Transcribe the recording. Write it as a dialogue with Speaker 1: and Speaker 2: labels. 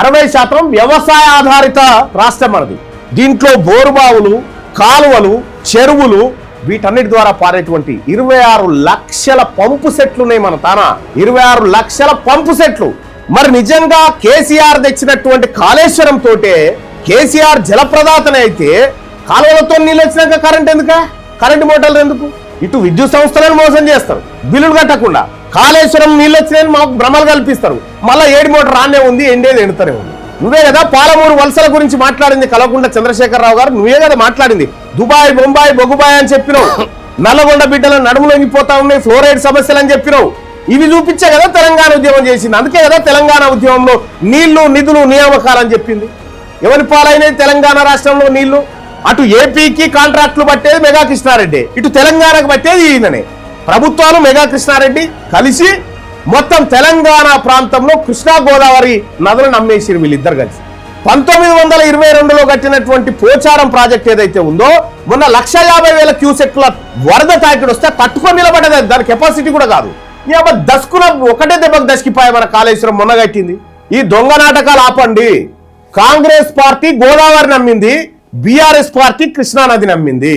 Speaker 1: అరవై శాతం వ్యవసాయ ఆధారిత రాష్ట్రం మనది. దీంట్లో బోరుబావులు కాలువలు చెరువులు వీటన్నిటి ద్వారా పారేటువంటి ఇరవై ఆరు లక్షల పంపు సెట్లు ఉన్నాయి మన తాన. ఇరవై ఆరు లక్షల పంపు సెట్లు. మరి నిజంగా కేసీఆర్ తెచ్చినటువంటి కాళేశ్వరం తోటే కేసీఆర్ జలప్రదాతనే అయితే కాలువలతో నీళ్ళు వచ్చినాక కరెంట్ ఎందుక? కరెంట్ మోటార్లు ఎందుకు? ఇటు విద్యుత్ సంస్థలను మోసం చేస్తారు. బిల్లులు కట్టకుండా. కాళేశ్వరం నీళ్ళు వచ్చినాయని మాకు భ్రమలు కల్పిస్తారు. మళ్ళీ ఏడు మోటార్ రానే ఉంది ఎండేది ఎండుతూనే ఉంది. నువ్వే కదా పాలమూరు వలసల గురించి మాట్లాడింది కలవకుండా చంద్రశేఖరరావు గారు నువ్వే కదా మాట్లాడింది. దుబాయ్ బొంబాయి బొగుబాయ్ అని చెప్పినావు. నల్లగొండ బిడ్డల నడుములో లొంగిపోతా ఉన్నాయి ఫ్లోరైడ్ సమస్యలు అని చెప్పినావు. ఇవి చూపించే కదా తెలంగాణ ఉద్యమం చేసింది. అందుకే కదా తెలంగాణ ఉద్యమంలో నీళ్ళు నిధులు నియామకాలు అని చెప్పింది. ఎవరి పాలైనది తెలంగాణ రాష్ట్రంలో నీళ్ళు? అటు ఏపీకి కాంట్రాక్టులు పట్టేది మెగా కృష్ణారెడ్డి. ఇటు తెలంగాణకు పట్టేది ఈయననే. ప్రభుత్వాలు మెగా కృష్ణారెడ్డి కలిసి మొత్తం తెలంగాణ ప్రాంతంలో కృష్ణా గోదావరి నదులను అమ్మేసిరు వీళ్ళిద్దరు కలిసి. పంతొమ్మిది వందల ఇరవై రెండులో కట్టినటువంటి పోచారం ప్రాజెక్ట్ ఏదైతే ఉందో మొన్న లక్ష యాభై వేల క్యూసెక్ల వరద తాకిడి వస్తే తట్టుకొని నిలబడేది దాని కెపాసిటీ కూడా కాదు. ఈ అబ్బా ఒకటే దెబ్బకు దసికిపోయి మన కాళేశ్వరం మొన్న కట్టింది. ఈ దొంగ నాటకాలు ఆపండి. కాంగ్రెస్ పార్టీ గోదావరి నమ్మింది బీఆర్ఎస్ పార్టీ కృష్ణానది నమ్మింది.